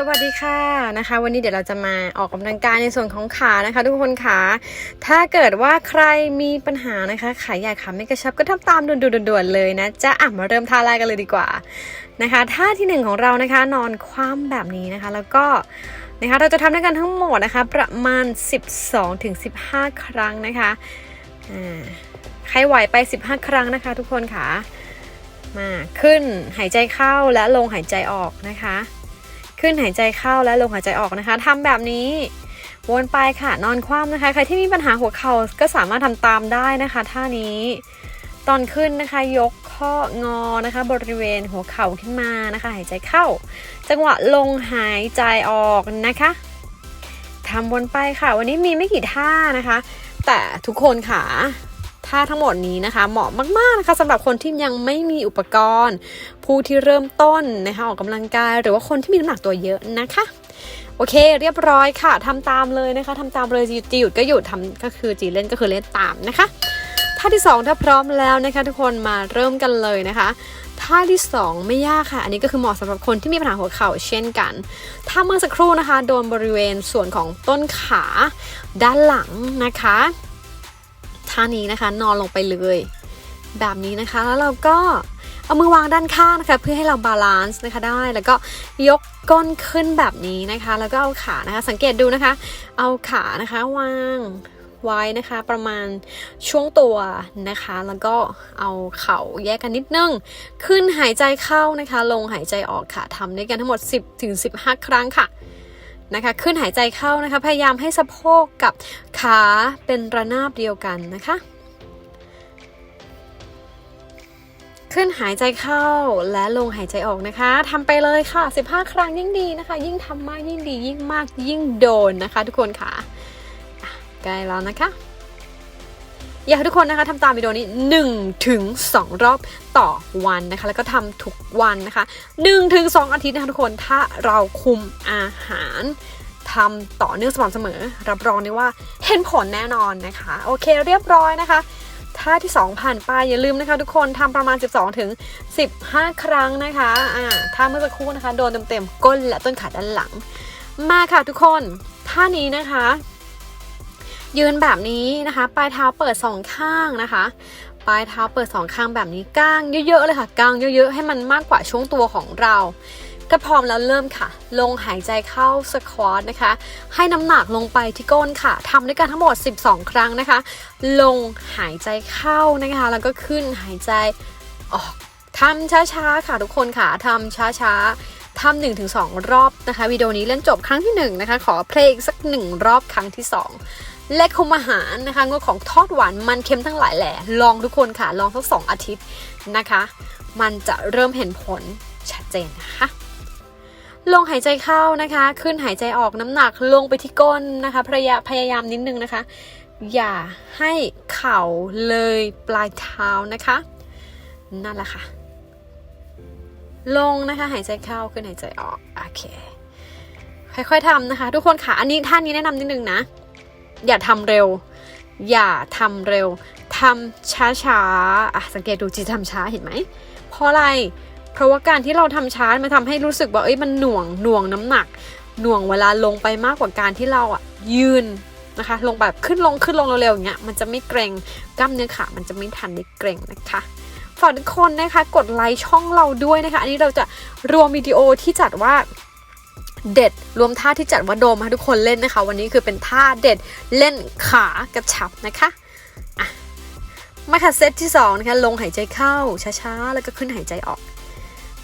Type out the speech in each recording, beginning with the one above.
สวัสดีค่ะนะคะ วันนี้เดี๋ยวเราจะมาออกกำลังกายในส่วนของขานะคะ ทุกคนขาถ้าเกิดว่าใครมีปัญหานะคะขาใหญ่ขาไม่กระชับก็ทำตามด่วนๆเลยนะจะอะมาเริ่มท่าแรกกันเลยดีกว่านะคะท่าที่หนึ่งของเรานะคะนอนคว่ำแบบนี้นะคะ แล้วก็นะคะเราจะทำด้วยกันทั้งหมดนะคะ ประมาณ 12-15 ครั้งนะคะใครไหวไป 15 ครั้งนะคะ ทุกคนค่ะมาขึ้นหายใจเข้าและลงหายใจออกนะคะ ขึ้นหายใจเข้าและลงหายใจออกนะคะทำแบบนี้วนไปค่ะนอนคว่ำนะคะ ใครที่มีปัญหาหัวเข่าก็สามารถทำตามได้นะคะท่านี้ตอนขึ้นนะคะยกข้องอนะคะ บริเวณหัวเข่าขึ้นมานะคะ หายใจเข้า จังหวะลงหายใจออกนะคะทำวนไปค่ะ วันนี้มีไม่กี่ท่านะคะ แต่ทุกคนค่ะท่าทั้งหมดนี้นะคะ เหมาะมากๆนะคะสำหรับคนที่ยังไม่มีอุปกรณ์ ผู้ที่เริ่มต้นนะคะออกกำลังกาย หรือว่าคนที่มีน้ำหนักตัวเยอะนะคะ โอเค เรียบร้อยค่ะทำตามเลยนะคะทำตามเลยจีจีหยุดก็หยุดทำก็คือจีเล่นก็คือเล่นตามนะคะท่าที่สองถ้าพร้อมแล้วนะคะ ทุกคนมาเริ่มกันเลยนะคะท่าที่สองไม่ยากค่ะ อันนี้ก็คือเหมาะสำหรับคนที่มีปัญหาหัวเข่าเช่นกัน ถ้าเมื่อสักครู่นะคะ โดนบริเวณส่วนของต้นขาด้านหลังนะคะท่านี้นะคะนอนลงไปเลย แบบนี้นะคะแล้วเราก็ เอามือวางด้านข้างนะคะเพื่อให้เราบาลานซ์นะคะได้ แล้วก็ยกก้นขึ้นแบบนี้นะคะ แล้วก็เอาขานะคะ สังเกตดูนะคะ เอาขานะคะวางไว้นะคะประมาณช่วงตัวนะคะ แล้วก็เอาเข่าแยกกันนิดนึง ขึ้นหายใจเข้านะคะ ลงหายใจออกค่ะทำด้วยกันทั้งหมด 10ถึง15 ครั้งค่ะนะคะ ขึ้นหายใจเข้านะคะ พยายามให้สะโพกกับขาเป็นระนาบเดียวกันนะคะ ขึ้นหายใจเข้าและลงหายใจออกนะคะทำไปเลยค่ะ 15 ครั้งยิ่งดีนะคะ ยิ่งทำมากยิ่งดี ยิ่งมากยิ่งโดนนะคะ ทุกคนค่ะอะใกล้แล้วนะคะอยากให้ทุกคนนะคะทำตามวิดีโอนี้1ถึง2รอบต่อวันนะคะ แล้วก็ทำทุกวันนะคะ1ถึง2อาทิตย์นะคะทุกคนถ้าเราคุมอาหารทำต่อเนื่องสม่ำเสมอ รับรองได้ว่าเห็นผลแน่นอนนะคะ โอเคเรียบร้อยนะคะ ท่าที่ 2 ผ่านไปอย่าลืมนะคะ ทุกคนทำประมาณ 12 ถึง 15 ครั้งนะคะอ่าท่าเมื่อสักครู่นะคะ โดนเต็มๆก้นและต้นขาด้านหลัง มาค่ะทุกคนท่านี้นะคะ ยืนแบบนี้นะคะ ปลายเท้าเปิดสองข้างนะคะปลายเท้าเปิดสองข้างแบบนี้ก้างเยอะๆเลยค่ะก้างเยอะ ๆ ให้มันมากกว่าช่วงตัวของเรา ก็พร้อมแล้วเริ่มค่ะ ลงหายใจเข้าสควอตนะคะ ให้น้ำหนักลงไปที่ก้นค่ะทำด้วยกันทั้งหมด 12 ครั้งนะคะ ลงหายใจเข้านะคะ แล้วก็ขึ้นหายใจออกทำช้าๆค่ะทุกคนค่ะทำช้าๆทำหนึ่งถึงสองรอบนะคะวิดีโอนี้เล่นจบครั้งที่หนึ่งนะคะ ขอเพลงสักหนึ่งรอบครั้งที่สองและคุมอาหารนะคะงดของทอดหวานมันเค็มทั้งหลายแหละลองทุกคนค่ะ ลองสักสองอาทิตย์นะคะ มันจะเริ่มเห็นผลชัดเจนนะคะ ลงหายใจเข้านะคะ ขึ้นหายใจออกน้ำหนักลงไปที่ก้นนะคะพยายามพยายามนิดนึงนะคะ อย่าให้เข่าเลยปลายเท้านะคะ นั่นแหละค่ะ ลงนะคะหายใจเข้าขึ้นหายใจออกโอเคค่อยๆทำนะคะ ทุกคนค่ะอันนี้ท่านนี้แนะนำนิดนึงนะ อย่าทำเร็ว อย่าทำเร็วทำช้าๆอะสังเกตดูจีทำช้าเห็นไหมเพราะอะไร เพราะว่าการที่เราทำช้ามันทำให้รู้สึกว่าเอ้ยมันหน่วงหน่วงน้ำหนัก หน่วงเวลาลงไปมากกว่าการที่เราอะยืนนะคะ ลงแบบขึ้นลงขึ้นลงเร็วๆอย่างเงี้ยมันจะไม่เกรงกล้ามเนื้อขามันจะไม่ทันได้เกรงนะคะฝากทุกคนนะคะกดไลค์ช่องเราด้วยนะคะ อันนี้เราจะรวมวิดีโอที่จัดว่าเด็ดรวมท่าที่จัดว่าโดมให้ทุกคนเล่นนะคะ วันนี้คือเป็นท่าเด็ดเล่นขากระชับนะคะอะมาค่ะเซตที่สองนะคะลงหายใจเข้าช้าๆ แล้วก็ขึ้นหายใจออก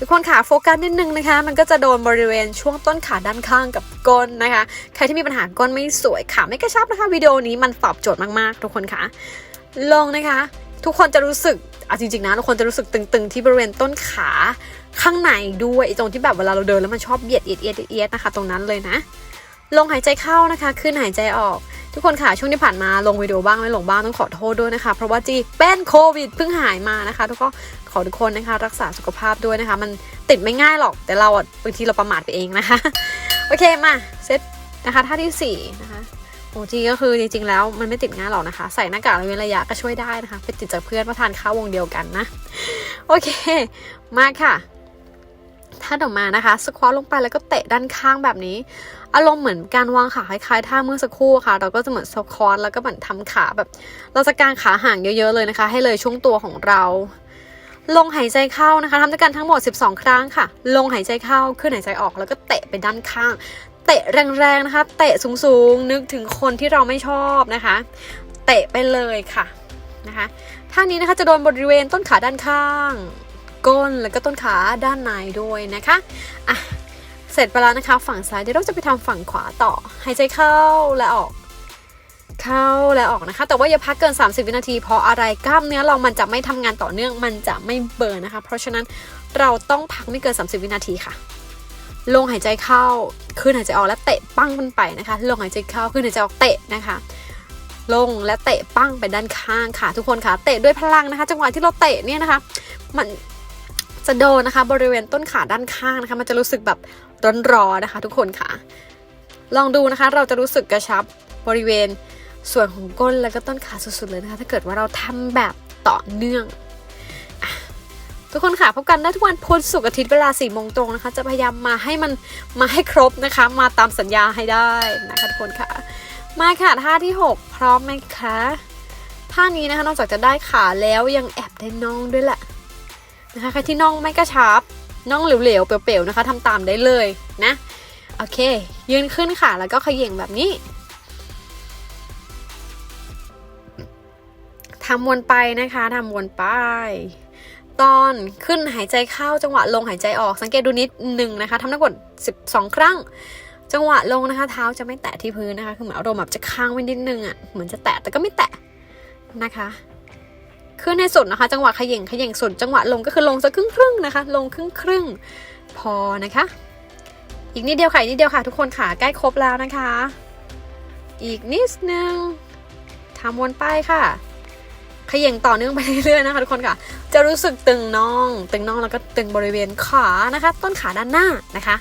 ทุกคนขาโฟกัสนิดนึงนะคะ มันก็จะโดนบริเวณช่วงต้นขาด้านข้างกับก้นนะคะ ใครที่มีปัญหาก้นไม่สวยขาไม่กระชับนะคะวิดีโอนี้มันตอบโจทย์มากๆ ทุกคนค่ะลงนะคะ ทุกคนจะรู้สึกเอาจริงๆนะทุกคนจะรู้สึกตึงๆ ที่บริเวณต้นขาข้างในด้วยตรงที่แบบเวลาเราเดินแล้วมันชอบเบียดเอียดเอียดเอียดนะคะ ตรงนั้นเลยนะ ลงหายใจเข้านะคะ ขึ้นหายใจออก ทุกคนค่ะช่วงที่ผ่านมาลงวิดีโอบ้างไม่ลงบ้างต้องขอโทษด้วยนะคะ เพราะว่าจีเป็นโควิดเพิ่งหายมานะคะทุกคนขอทุกคนนะคะ รักษาสุขภาพด้วยนะคะ มันติดไม่ง่ายหรอกแต่เราบางทีเราประมาทไปเองนะคะ โอเคมาเซตนะคะท่าที่สี่นะคะโอจีก็คือจริงๆแล้วมันไม่ติดง่ายหรอกนะคะ ใส่หน้ากากระเว้ระยะก็ช่วยได้นะคะ ไปติดจากเพื่อนมาทานข้าววงเดียวกันนะ โอเค มาค่ะ คะเดี๋ยวมานะคะสควอตลงไปแล้วก็เตะด้านข้างแบบนี้ อารมณ์เหมือนการวางขาคล้ายๆท่าเมื่อสักครู่ค่ะ เราก็จะเหมือนสควอตแล้วก็เหมือนทำขาแบบ เราจะกางขาห่างเยอะๆเลยนะคะ ให้เลยช่วงตัวของเรา ลงหายใจเข้านะคะทำด้วยกันทั้งหมด 12 ครั้งค่ะ ลงหายใจเข้าขึ้นหายใจออกแล้วก็เตะไปด้านข้างเตะแรงๆนะคะ เตะสูงๆ นึกถึงคนที่เราไม่ชอบนะคะ เตะไปเลยค่ะนะคะท่านี้นะคะจะโดนบริเวณต้นขาด้านข้าง ก้นแล้วก็ต้นขาด้านในด้วยนะคะอะเสร็จไปแล้วนะคะ ฝั่งซ้ายเดี๋ยวเราจะไปทำฝั่งขวาต่อหายใจเข้าและออก เข้าและออกนะคะ แต่ว่าอย่าพักเกิน 30 วินาที เพราะอะไรกล้ามเนื้อเรามันจะไม่ทำงานต่อเนื่องมันจะไม่เบิร์นนะคะ เพราะฉะนั้นเราต้องพักไม่เกิน 30 วินาทีค่ะลงหายใจเข้าขึ้นหายใจออกและเตะปั้งขึ้นไปนะคะลงหายใจเข้าขึ้นหายใจออกเตะนะคะลงและเตะปั้งไปด้านข้างค่ะ ทุกคนค่ะเตะด้วยพลังนะคะ จังหวะที่เราเตะเนี่ยนะคะ มัน จะโดนนะคะ บริเวณต้นขาด้านข้างนะคะ มันจะรู้สึกแบบร้อนๆนะคะ ทุกคนค่ะ ลองดูนะคะ เราจะรู้สึกกระชับบริเวณส่วนของก้นแล้วก็ต้นขาสุดๆเลยนะคะ ถ้าเกิดว่าเราทำแบบต่อเนื่องอทุกคนค่ะพบกันได้ทุกวันพุธศุกร์อาทิตย์เวลา4ี่โมงตรงนะคะ จะพยายามมาให้มันมาให้ครบนะคะ มาตามสัญญาให้ได้นะคะทุกคนค่ะ มาค่ะท่าที่ 6 พร้อมไหมคะท่านี้นะคะนอกจากจะได้ขาแล้วยังแอบได้น่องด้วยแหละ นะคะใครที่น่องไม่กระชับน่องเหลวๆ เปลวๆนะคะทำตามได้เลยนะโอเค ยืนขึ้นค่ะ แล้วก็ขย่งแบบนี้ทำวนไปนะคะทำวนไป ตอนขึ้นหายใจเข้าจังหวะลงหายใจออกสังเกตดูนิดหนึ่งนะคะทำทั้งหมด12 ครั้ง จังหวะลงนะคะเท้าจะไม่แตะที่พื้นนะคะคือเหมือนอารมณ์แบบจะค้างไว้นิดนึงอะ่ะเหมือนจะแตะแต่ก็ไม่แตะนะคะ ขึ้นให้สุดนะคะ จังหวะขย่งขย่งสุด จังหวะลงก็คือลงสักครึ่งครึ่งนะคะ ลงครึ่งครึ่งพอนะคะ อีกนิดเดียวค่ะอีกนิดเดียวค่ะ ทุกคนค่ะใกล้ครบแล้วนะคะ อีกนิดนึงทำวนไปค่ะขย่งต่อเนื่องไปเรื่อยๆนะคะทุกคนค่ะ จะรู้สึกตึงน่อง ตึงน่องแล้วก็ตึงบริเวณขานะคะ ต้นขาด้านหน้านะคะ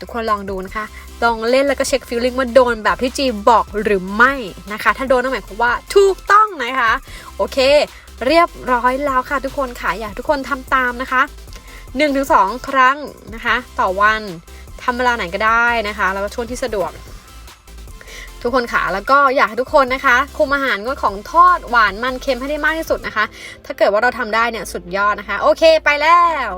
ทุกคนลองดูนะคะ ลองเล่นแล้วก็เช็คฟีลลิ่งว่าโดนแบบที่จีบอกหรือไม่นะคะ ถ้าโดนนั่นหมายความว่าถูกต้องนะคะ โอเค เรียบร้อยแล้วค่ะทุกคนค่ะอยากทุกคนทำตามนะคะ 1-2 ครั้งนะคะ ต่อวันทำเวลาไหนก็ได้นะคะ แล้วก็ช่วงที่สะดวก ทุกคนค่ะแล้วก็อยากให้ทุกคนนะคะ คุมอาหารงดของทอดหวานมันเค็มให้ได้มากที่สุดนะคะ ถ้าเกิดว่าเราทำได้เนี่ยสุดยอดนะคะ โอเคไปแล้ว